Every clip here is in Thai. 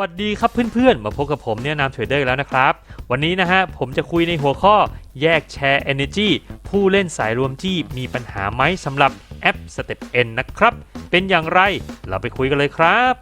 วัสดีครับเพื่อนๆ มาพบกับผมเนี่ยนามเทรดเดอร์แล้วนะครับ วันนี้นะฮะผมจะคุยในหัวข้อแยกแชร์ Energy ผู้เล่นสายรวมที่มีปัญหาไหมสำหรับแอป Step N นะครับ เป็นอย่างไรเราไปคุยกันเลยครับ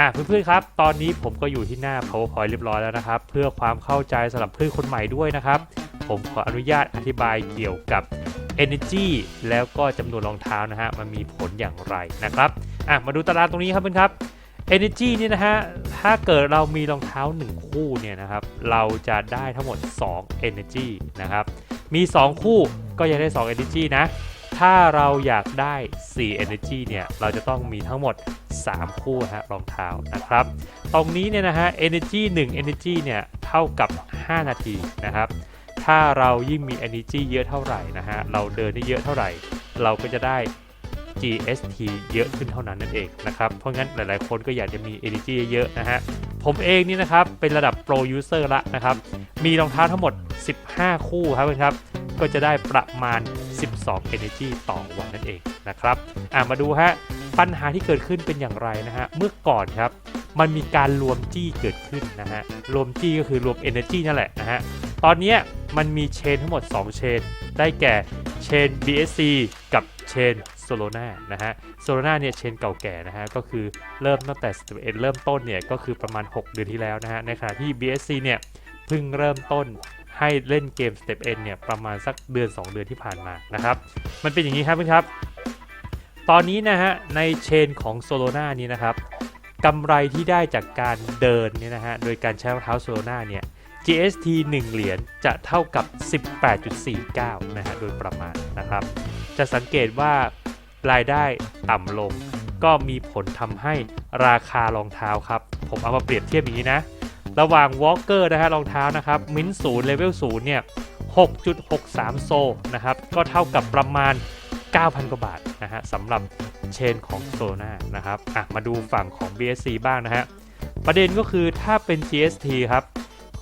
อะเพื่อนๆครับ ตอนนี้ผมก็อยู่ที่หน้า PowerPoint เรียบร้อยแล้วนะครับ เพื่อความเข้าใจสำหรับเพื่อนคนใหม่ด้วยนะครับ ผมขออนุญาตอธิบายเกี่ยวกับ Energy แล้วก็จำนวนรองเท้านะฮะมันมีผลอย่างไรนะครับอะมาดูตารางตรงนี้ครับเพื่อนครับ Energy นี่นะฮะถ้าเกิดเรามีรองเท้า 1 คู่เนี่ยนะครับเราจะได้ทั้งหมด 2 Energy นะครับมี 2 คู่ก็จะได้ 2 Energy นะถ้าเราอยากได้ 4 Energy เนี่ยเราจะต้องมีทั้งหมด 3 คู่ฮะรองเท้านะครับตรงนี้เนี่ยนะฮะ Energy 1 Energy เนี่ยเท่ากับ 5 นาทีนะครับ ถ้าเรายิ่งมี energy เยอะเท่าไหร่นะฮะ เราเดินได้เยอะเท่าไหร่ เราก็จะได้ GST เยอะขึ้นเท่านั้นนั่นเองนะครับ เพราะงั้นหลายๆ คนก็อยากจะมี energy เยอะๆนะฮะ ผมเองนี่นะครับ เป็นระดับ pro user ละนะครับ มีรองเท้าทั้งหมด 15 คู่ครับเพื่อนครับ ก็จะได้ประมาณ 12 energy ต่อวันนั่นเองนะครับ อะมาดูฮะ ปัญหาที่เกิดขึ้นเป็นอย่างไรนะฮะ เมื่อก่อนครับ มันมีการรวมจี้เกิดขึ้นนะฮะ รวมจี้ก็คือรวม energy นั่นแหละนะฮะ ตอนนี้มันมีเชนทั้งหมด 2 เชน ได้แก่เชน BSC กับเชน Solana นะฮะ Solana เนี่ยเชนเก่าแก่นะฮะ ก็คือเริ่มตั้งแต่11เริ่มต้นเนี่ย ก็คือประมาณ 6 เดือนที่แล้วนะฮะ ในขณะที่ BSC เนี่ยเพิ่งเริ่มต้นให้เล่นเกม Step N เนี่ย ประมาณสักเดือน 2 เดือนที่ผ่านมานะครับ มันเป็นอย่างนี้ครับเพื่อนครับ ตอนนี้นะฮะ ในเชนของ Solana นี้นะครับกำไรที่ได้จากการเดินเนี่ยนะฮะ โดยการใช้รองเท้า Solana เนี่ย GST 1 เหรียญจะเท่ากับ 18.49 นะฮะ โดยประมาณนะครับ จะสังเกตว่ารายได้ต่ำลง ก็มีผลทำให้ราคารองเท้าครับ ผมเอามาเปรียบเทียบอย่างนี้นะ ระหว่าง Walker นะฮะรองเท้านะครับ มินศูนย์เลเวลศูนย์เนี่ย 6.63 โซนะครับ ก็เท่ากับประมาณ 9,000 กว่าบาทนะฮะสำหรับเชนของโซน่านะครับ อะ มาดูฝั่งของ BSC บ้างนะฮะ ประเด็นก็คือถ้าเป็น GST ครับ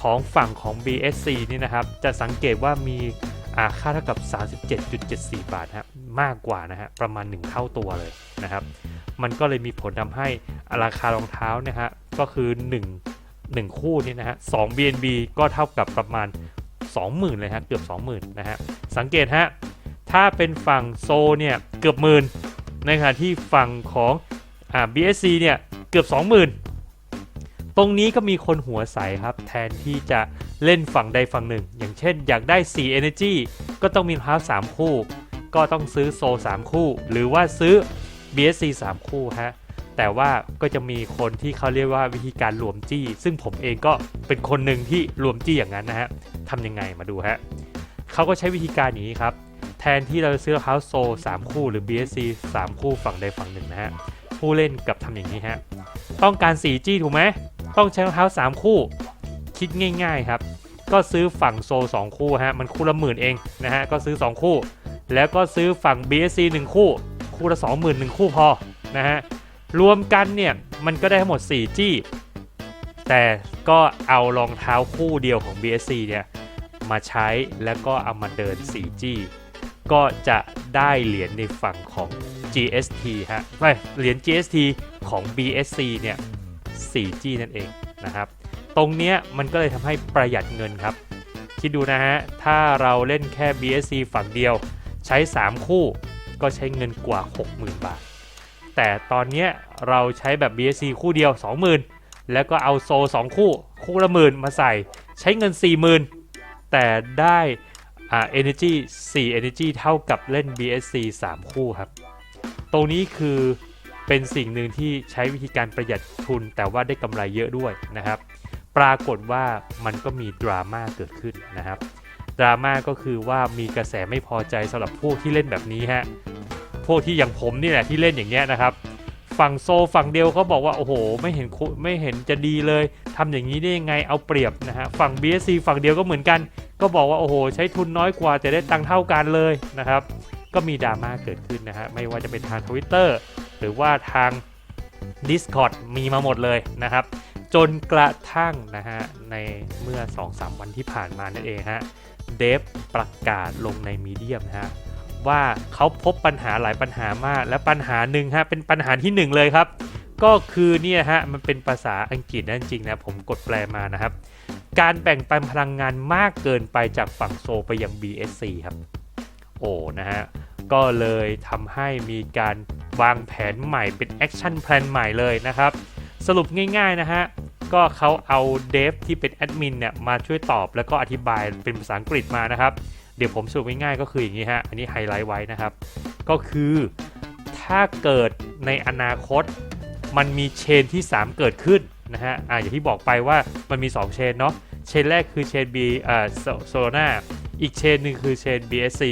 ของฝั่งของ BSC นี่นะครับ จะสังเกตว่ามีค่าเท่ากับ 37.74 บาทฮะมากกว่านะฮะประมาณ 1 เท่าตัวเลยนะครับ มันก็เลยมีผลทำให้ราคารองเท้านะฮะก็คือ 1 1 คู่นี่นะฮะ2 BNB ก็เท่ากับประมาณ 20,000 เลยฮะเกือบ 20,000 นะฮะสังเกตฮะถ้าเป็นฝั่งโซเนี่ยเกือบหมื่นในขณะที่ฝั่งของอ่า BSC เนี่ยเกือบ 20,000 ตรงนี้ก็มีคนหัวใสครับ แทนที่จะเล่นฝั่งใดฝั่งหนึ่ง อย่างเช่นอยากได้ 4 Energy ก็ต้องมีรองเท้า3 คู่ ก็ต้องซื้อโซ 3 คู่ หรือว่าซื้อ BSC 3 คู่ฮะแต่ว่าก็จะมีคนที่เขาเรียกว่าวิธีการรวมจี้ ซึ่งผมเองก็เป็นคนหนึ่งที่รวมจี้อย่างนั้นนะฮะทำยังไงมาดูฮะเขาก็ใช้วิธีการอย่างนี้ครับ แทนที่เราจะซื้อรองเท้าโซ 3 คู่หรือ BSC 3 คู่ฝั่งใดฝั่งหนึ่งนะฮะผู้เล่นกับทำอย่างนี้ฮะต้องการ 4G ถูกไหม ต้องใช้รองเท้า 3 คู่ คิดง่ายๆครับ ก็ซื้อฝั่งโซ 2 คู่ฮะ มันคู่ละหมื่นเองนะฮะ ก็ซื้อ 2 คู่ แล้วก็ซื้อฝั่ง BSC 1 คู่ คู่ละ 20,000 1 คู่พอนะฮะ รวมกันเนี่ย มันก็ได้ทั้งหมด 4 จี้ แต่ก็เอารองเท้าคู่เดียวของ BSC เนี่ย มาใช้แล้วก็เอามาเดิน4จี้ก็จะได้เหรียญในฝั่งของ GST ฮะไม่เหรียญ GST ของ BSC เนี่ย 4G นั่นเองนะครับ ตรงเนี้ยมันก็เลยทำให้ประหยัดเงินครับ คิดดูนะฮะ ถ้าเราเล่นแค่ BSC ฝั่งเดียว ใช้ 3 คู่ก็ใช้เงินกว่า 60,000 บาท แต่ตอนเนี้ยเราใช้แบบ BSC คู่เดียว 20,000 แล้วก็เอาโซ 2 คู่ คู่ละหมื่นมาใส่ใช้เงิน 40,000 แต่ได้อ่า energy 4 energy เท่ากับเล่น BSC 3 คู่ครับ ตรงนี้คือ เป็นสิ่งหนึ่งที่ใช้วิธีการประหยัดทุน แต่ว่าได้กำไรเยอะด้วยนะครับ ปรากฏว่ามันก็มีดราม่าเกิดขึ้นนะครับดราม่าก็คือว่ามีกระแสไม่พอใจสำหรับพวกที่เล่นแบบนี้ฮะพวกที่อย่างผมนี่แหละที่เล่นอย่างเงี้ยนะครับฝั่งโซฝั่งเดียวเขาบอกว่าโอ้โห ไม่เห็นไม่เห็นจะดีเลยทำอย่างนี้ได้ยังไงเอาเปรียบนะฮะฝั่ง BSC ฝั่งเดียวก็เหมือนกัน ก็บอกว่าโอ้โห ใช้ทุนน้อยกว่าแต่ได้ตังค์เท่ากันเลยนะครับ ก็มีดราม่าเกิดขึ้นนะฮะไม่ว่าจะเป็นทาง Twitter หรือว่าทาง Discord มีมาหมดเลยนะครับ จนกระทั่งนะฮะในเมื่อ 2-3 วันที่ผ่านมานั่นเองฮะเดฟประกาศลงในมีเดียมนะฮะว่าเขาพบปัญหาหลายปัญหามาก และปัญหาหนึ่งฮะเป็นปัญหาที่หนึ่งเลยครับ ก็คือเนี่ยฮะมันเป็นภาษาอังกฤษนั่นจริงนะผมกดแปลมานะครับ การแบ่งปันพลังงานมากเกินไปจากฝั่งโซไปยัง BSC ครับ โอ้นะฮะ ก็เลยทำให้มีการวางแผนใหม่เป็นแอคชั่นแพลนใหม่เลยนะครับ สรุปง่ายๆนะฮะ ก็เขาเอาเดฟที่เป็นแอดมินเนี่ยมาช่วยตอบแล้วก็อธิบายเป็นภาษาอังกฤษมานะครับ เดี๋ยวผมสรุปง่ายๆก็คืออย่างนี้ฮะ อันนี้ไฮไลท์ไว้นะครับ ก็คือถ้าเกิดในอนาคตมันมีเชนที่ 3 เกิดขึ้นนะฮะอ่าอย่างที่บอกไปว่ามันมี 2 เชนเนาะ เชนแรกคือเชน B อ่าโซโลนาอีกเชนหนึ่งคือเชน BSC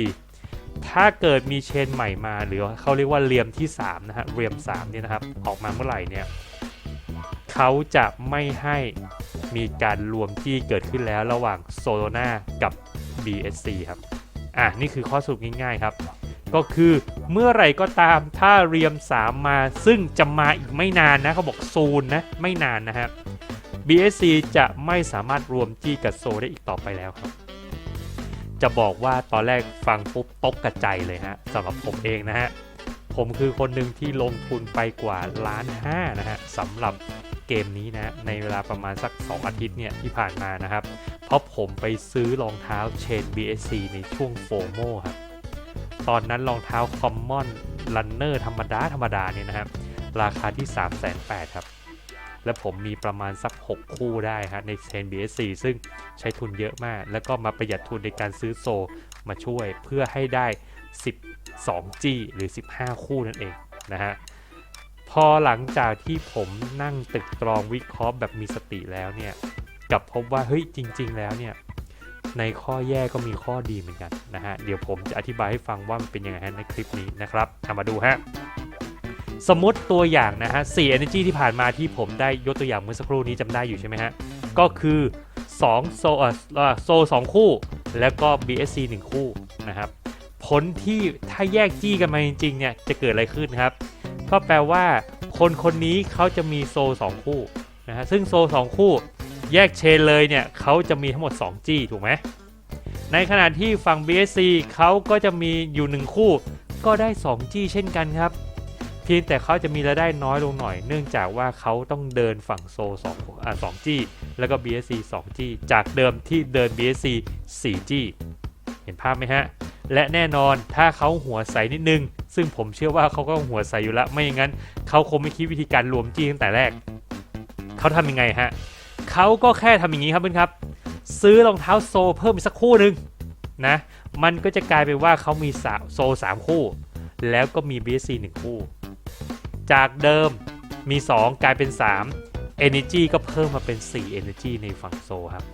ถ้าเกิดมีเชนใหม่มา หรือเขาเรียกว่าเรียมที่ 3 นะฮะเรียม3เนี่ยนะครับ ออกมาเมื่อไหร่เนี่ยเขาจะไม่ให้มีการรวมจี้เกิดขึ้นแล้วระหว่างโซโลนากับ BSC ครับ อะ นี่คือข้อสรุปง่ายๆครับ ก็คือเมื่อไหร่ก็ตามถ้าเรียม 3 มา ซึ่งจะมาอีกไม่นานนะเขาบอกซูนนะ ไม่นานนะครับ BSC จะไม่สามารถรวมจี้กับโซได้อีกต่อไปแล้วครับ จะบอกว่าตอนแรกฟังปุ๊บตกกระใจเลยฮะสำหรับผมเองนะฮะ ผมคือคนหนึ่งที่ลงทุนไปกว่าล้านห้านะฮะสำหรับเกมนี้นะในเวลาประมาณสัก 2 อาทิตย์เนี่ยที่ผ่านมานะครับ เพราะผมไปซื้อรองเท้าเชน BSC ในช่วงโฟโมครับตอนนั้นรองเท้าคอมมอนรันเนอร์ธรรมดาธรรมดาเนี่ยนะครับราคาที่ 3 8 0 0 0ครับ และผมมีประมาณสัก 6 คู่ได้ฮะในเชน BSC ซึ่งใช้ทุนเยอะมาก แล้วก็มาประหยัดทุนในการซื้อโซมาช่วยเพื่อให้ได้ 12G หรือ 15 คู่นั่นเองนะฮะพอหลังจากที่ผมนั่งตึกตรองวิเคราะห์แบบมีสติแล้วเนี่ยกับพบว่าเฮ้ยจริง ๆ แล้วเนี่ยในข้อแย่ก็มีข้อดีเหมือนกันนะฮะ เดี๋ยวผมจะอธิบายให้ฟังว่ามันเป็นยังไงในคลิปนี้นะครับเอามาดูฮะ สมมติตัวอย่างนะฮะ4 energy ที่ผ่านมาที่ผมได้ยกตัวอย่างเมื่อสักครู่นี้จำได้อยู่ใช่ไหมฮะ ก็คือ2โซเอ่อโซสองคู่ แล้วก็ BSC 1 คู่นะครับ ผลที่ถ้าแยกจี้กันมาจริงๆเนี่ยจะเกิดอะไรขึ้นครับ ก็แปลว่าคนคนนี้เขาจะมีโซ 2 คู่นะฮะซึ่งโซ 2 คู่แยกเชนเลยเนี่ยเขาจะมีทั้งหมด 2 จี้ถูกไหมในขณะที่ฝั่ง BSC เขาก็จะมีอยู่ 1 คู่ ก็ได้ 2 จี้เช่นกันครับ เพียงแต่เขาจะมีรายได้น้อยลงหน่อย เนื่องจากว่าเขาต้องเดินฝั่งโซ2อ่า2จี้แล้วก็ BSC 2จี้จากเดิมที่เดิน BSC 4จี้เห็นภาพไหมฮะ และแน่นอนถ้าเขาหัวใสนิดนึง ซึ่งผมเชื่อว่าเขาก็หัวใสอยู่แล้วไม่อย่างนั้นเขาคงไม่คิดวิธีการรวมจี้ตั้งแต่แรก เขาทำยังไงฮะเขาก็แค่ทำอย่างนี้ครับเพื่อนครับ ซื้อรองเท้าโซเพิ่มอีกสักคู่หนึ่งนะมันก็จะกลายเป็นว่าเขามีสาโซ3คู่ แล้วก็มี BSC 1 คู่ จากเดิมมี 2 กลายเป็น 3 Energy ก็เพิ่มมาเป็น 4 Energy ในฝั่งโซครับ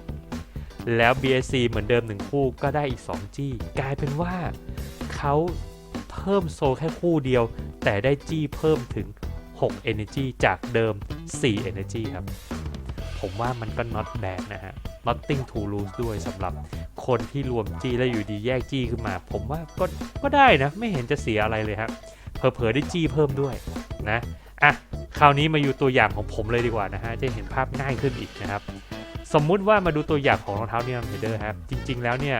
แล้ว BSC เหมือนเดิม 1 คู่ก็ได้อีก 2 จี้ กลายเป็นว่าเขาเพิ่มโซแค่คู่เดียว แต่ได้จี้เพิ่มถึง 6 Energy จากเดิม 4 Energy ครับ ผมว่ามันก็ not bad นะฮะ nothing to lose ด้วยสำหรับคนที่รวมจี้แล้วอยู่ดีแยกจี้ขึ้นมา ผมว่าก็ก็ได้นะ ไม่เห็นจะเสียอะไรเลยครับเผลอๆได้จี้เพิ่มด้วย นะอะคราวนี้มาอยู่ตัวอย่างของผมเลยดีกว่านะฮะจะเห็นภาพง่ายขึ้นอีกนะครับ สมมุติว่ามาดูตัวอย่างของรองเท้าเนี่ยเฮเดอร์ครับจริง ๆ แล้วเนี่ย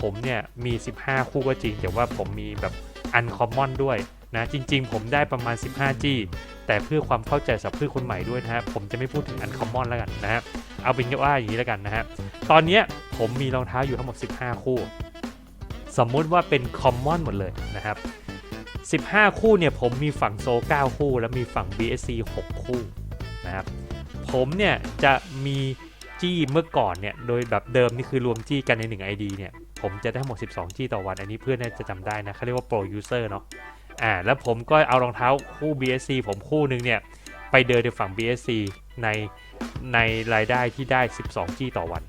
ผมเนี่ยมี 15 คู่ก็จริง แต่ว่าผมมีแบบอันคอมมอนด้วยนะจริง ๆ ผมได้ประมาณ 15จี้แต่เพื่อความเข้าใจสำหรับเพื่อนคนใหม่ด้วยนะฮะผมจะไม่พูดถึงอันคอมมอนแล้วกันนะฮะเอาเป็นว่าอย่างนี้แล้วกันนะฮะตอนนี้ผมมีรองเท้าอยู่ทั้งหมด 15 คู่ สมมุติว่าเป็นคอมมอนหมดเลยนะครับ 15 คู่เนี่ยผมมีฝั่งโซ 9 คู่ แล้วมีฝั่ง BSC 6 คู่นะครับผมเนี่ยจะมีจี้เมื่อก่อนเนี่ยโดยแบบเดิมนี่คือรวมจี้กันใน 1 ID เนี่ยผมจะได้ทั้งหมด 12 จี้ต่อวัน อันนี้เพื่อนน่าจะจำได้นะเขาเรียกว่า Pro User เนาะอ่าแล้วผมก็เอารองเท้าคู่ BSC ผมคู่หนึ่งเนี่ยไปเดินในฝั่ง BSC ในในรายได้ที่ได้ 12 จี้ต่อวัน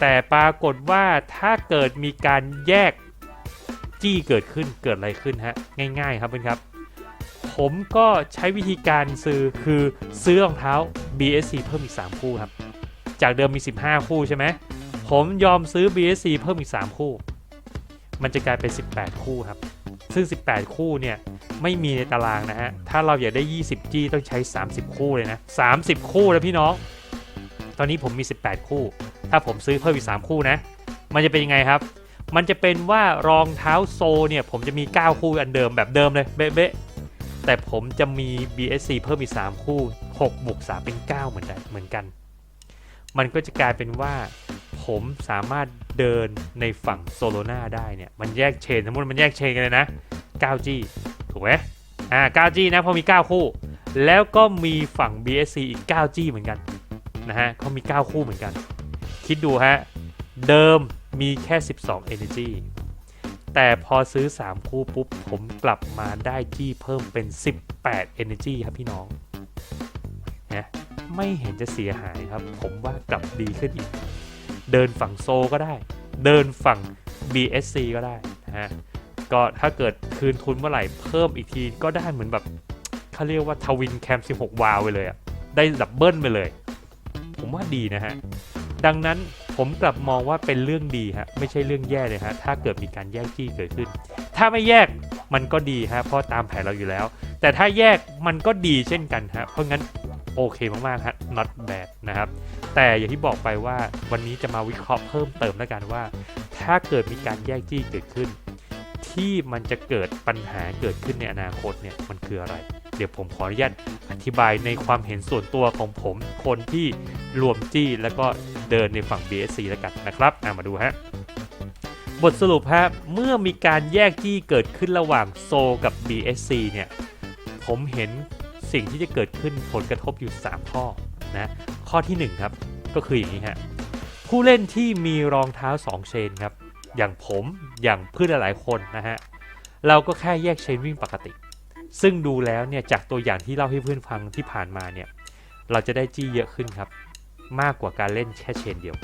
แต่ปรากฏว่าถ้าเกิดมีการแยก จี้เกิดขึ้นเกิดอะไรขึ้นฮะง่าย ๆ ครับเพื่อนครับ ผมก็ใช้วิธีการซื้อคือซื้อรองเท้า BSC เพิ่มอีก 3 คู่ครับ จากเดิมมี 15 คู่ใช่ไหมผมยอมซื้อ BSC เพิ่มอีก 3 คู่ มันจะกลายเป็น 18 คู่ครับ ซึ่ง 18 คู่เนี่ยไม่มีในตารางนะฮะ ถ้าเราอยากได้ 20 จี้ต้องใช้ 30 คู่เลยนะ 30 คู่แล้วพี่น้อง ตอนนี้ผมมี 18 คู่ ถ้าผมซื้อเพิ่มอีก 3 คู่นะ มันจะเป็นยังไงครับ มันจะเป็นว่ารองเท้าโซเนี่ย ผมจะมี 9 คู่อันเดิมแบบเดิมเลยเบ๊ะแต่ผมจะมี BSC เพิ่มอีก 3 คู่6บวก3เป็น 9 เหมือนกันเหมือนกัน มันก็จะกลายเป็นว่า ผมสามารถเดินในฝั่งโซโลนาได้เนี่ย มันแยกเชนสมมติมันแยกเชนกันเลยนะ 9G ถูกไหมอ่า 9G นะพราะมี 9 คู่ แล้วก็มีฝั่ง BSC อีก 9G เหมือนกันนะฮะเขามี 9 คู่เหมือนกัน คิดดูฮะ เดิม มีแค่ 12 Energy แต่พอซื้อ 3 คู่ปุ๊บ ผมกลับมาได้จี้เพิ่มเป็น 18 Energy ครับพี่น้องนะไม่เห็นจะเสียหายครับ ผมว่ากลับดีขึ้นอีก เดินฝั่งโซก็ได้ เดินฝั่ง BSC ก็ได้นะฮะก็ถ้าเกิดคืนทุนเมื่อไหร่เพิ่มอีกทีก็ได้เหมือนแบบเขาเรียกว่าทวินแคม 16 วาวไปเลยอะได้ดับเบิลไปเลย ผมว่าดีนะฮะ ดังนั้นผมกลับมองว่าเป็นเรื่องดีฮะไม่ใช่เรื่องแย่เลยฮะถ้าเกิดมีการแยกจี้เกิดขึ้น ถ้าไม่แยกมันก็ดีฮะเพราะตามแผนเราอยู่แล้ว แต่ถ้าแยกมันก็ดีเช่นกันฮะเพราะงั้นโอเคมากๆฮะ not bad นะครับ แต่อย่างที่บอกไปว่าวันนี้จะมาวิเคราะห์เพิ่มเติมแล้วกันว่า ถ้าเกิดมีการแยกจี้เกิดขึ้น ที่มันจะเกิดปัญหาเกิดขึ้นในอนาคตเนี่ยมันคืออะไร เดี๋ยวผมขออนุญาตอธิบายในความเห็นส่วนตัวของผมคนที่ รวมจี้แล้วก็เดินในฝั่ง BSC แล้วกันนะครับอะมาดูฮะบทสรุปฮะเมื่อมีการแยกจี้เกิดขึ้นระหว่างโซกับ BSC เนี่ยผมเห็นสิ่งที่จะเกิดขึ้นผลกระทบอยู่ 3 ข้อนะข้อทีหนึ่1 ครับ ก็คืออย่างนี้ฮะผู้เล่นที่มีรองเท้า 2 เชนครับ อย่างผมอย่างเพื่อนหลายคนนะฮะเราก็แค่แยกเชนวิ่งปกติ ซึ่งดูแล้วเนี่ยจากตัวอย่างที่เล่าให้เพื่อนฟังที่ผ่านมาเนี่ยเราจะได้จี้เยอะขึ้นครับ มากกว่าการเล่นแค่เชนเดียว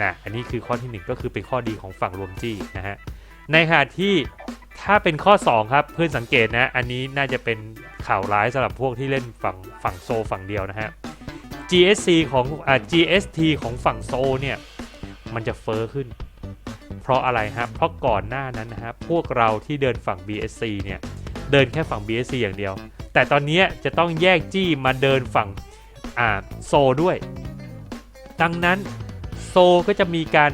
นะอันนี้คือข้อที่หนึ่งก็คือเป็นข้อดีของฝั่งรวมจี้นะฮะในขณะที่ถ้าเป็นข้อ 2 ครับเพื่อนสังเกตนะ อันนี้น่าจะเป็นข่าวร้ายสำหรับพวกที่เล่นฝั่งฝั่งโซฝั่งเดียวนะฮะ GSC ของอ่า GST ของฝั่งโซเนี่ยมันจะเฟอ้อขึ้น เพราะอะไรฮะเพราะก่อนหน้านั้นนะฮะพวกเราที่เดินฝั่ง BSC เนี่ยเดินแค่ฝั่ง BSC อย่างเดียว แต่ตอนนี้จะต้องแยกจี้มาเดินฝั่งอ่าโซด้วย ดังนั้นโซก็จะมีการ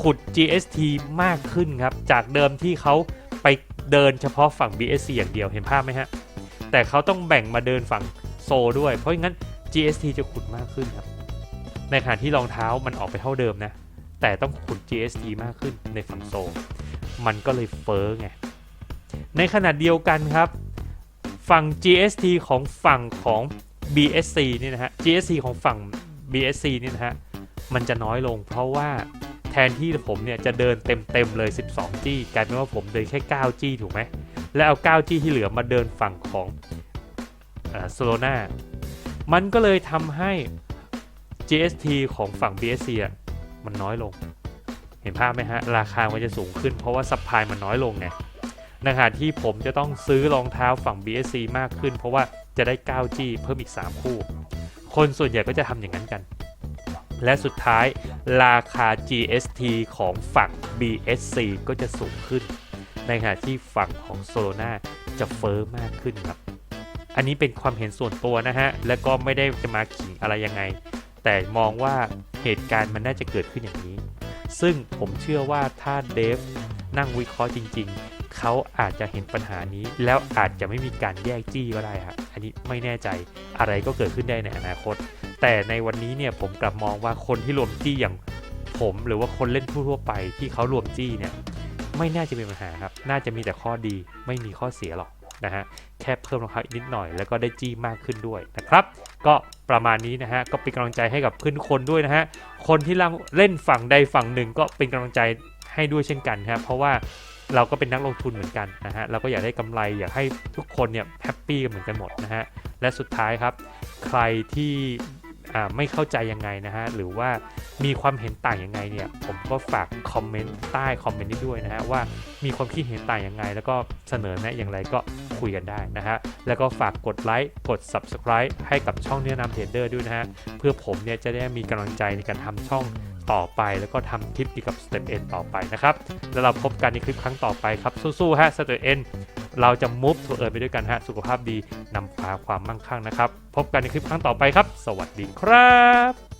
ขุด GST มากขึ้นครับ จากเดิมที่เขาไปเดินเฉพาะฝั่ง BSC อย่างเดียวเห็นภาพไหมฮะ แต่เขาต้องแบ่งมาเดินฝั่งโซด้วย เพราะงั้น GST จะขุดมากขึ้นครับ ในขณะที่รองเท้ามันออกไปเท่าเดิมนะ แต่ต้องขุด GST มากขึ้นในฝั่งโซ มันก็เลยเฟ้อไง ในขณะเดียวกันครับ ฝั่ง GST ของฝั่งของ BSC นี่นะฮะ GSC ของฝั่ง BSC นี่นะฮะ มันจะน้อยลง เพราะว่าแทนที่ผมเนี่ยจะเดินเต็มๆเลย 12 จี้กลายเป็นว่าผมเดินแค่ 9 จี้ถูกไหม แล้วเอา 9 จี้ที่เหลือมาเดินฝั่งของโซโลนามันก็เลยทำให้ GST ของฝั่ง BSC อะมันน้อยลง เห็นภาพไหมฮะ ราคามันจะสูงขึ้นเพราะว่าซัพพลายมันน้อยลงไงในขณะที่ผมจะต้องซื้อรองเท้าฝั่ง BSC มากขึ้น เพราะว่าจะได้ 9G เพิ่มอีก 3 คู่ คนส่วนใหญ่ก็จะทำอย่างนั้นกัน และสุดท้ายราคา GST ของฝั่ง BSC ก็จะสูงขึ้น ในขณะที่ฝั่งของโซโลนาจะเฟอ้อมากขึ้นครับ อันนี้เป็นความเห็นส่วนตัวนะฮะ และก็ไม่ได้จะมาขิงอะไรยังไง แต่มองว่าเหตุการณ์มันน่าจะเกิดขึ้นอย่างนี้ ซึ่งผมเชื่อว่าถ้าเดฟนั่งวิเคราะห์จริง ๆ เขาอาจจะเห็นปัญหานี้ แล้วอาจจะไม่มีการแยกจี้ก็ได้ฮะอันนี้ไม่แน่ใจอะไรก็เกิดขึ้นได้ในอนาคต แต่ในวันนี้เนี่ยผมกลับมองว่าคนที่รวมจี้อย่างผมหรือว่าคนเล่นทั่วไปที่เขารวมจี้เนี่ยไม่น่าจะมีปัญหาครับ น่าจะมีแต่ข้อดีไม่มีข้อเสียหรอกนะฮะ แค่เพิ่มรองเท้าอีกนิดหน่อยแล้วก็ได้จี้มากขึ้นด้วยนะครับ ก็ประมาณนี้นะฮะ ก็เป็นกำลังใจให้กับเพื่อนคนด้วยนะฮะ คนที่เล่นฝั่งใดฝั่งหนึ่งก็เป็นกำลังใจให้ด้วยเช่นกันครับเพราะว่า เราก็เป็นนักลงทุนเหมือนกันนะฮะเราก็อยากได้กำไรอยากให้ทุกคนเนี่ยแฮปปี้กันเหมือนกันหมดนะฮะและสุดท้ายครับ ใครที่อ่าไม่เข้าใจยังไงนะฮะหรือว่ามีความเห็นต่างยังไงเนี่ยผมก็ฝากคอมเมนต์ใต้คอมเมนต์นี้ด้วยนะฮะว่ามีความคิดเห็นต่างยังไง แล้วก็เสนอแนะอย่างไรก็คุยกันได้นะฮะแล้วก็ฝากกดไลค์กด Subscribe ให้กับช่องเนื้อนำเทรดเดอร์ด้วยนะฮะเพื่อผมเนี่ยจะได้มีกำลังใจในการทำช่อง ต่อไป แล้วก็ทำคลิปเกี่ยวกับ Step N ต่อไปนะครับ แล้วเราพบกันในคลิปครั้งต่อไปครับ สู้ๆฮะ Step N เราจะ move to earn ไปด้วยกันฮะสุขภาพดีนำพาความมั่งคั่งนะครับ พบกันในคลิปครั้งต่อไปครับ สวัสดีครับ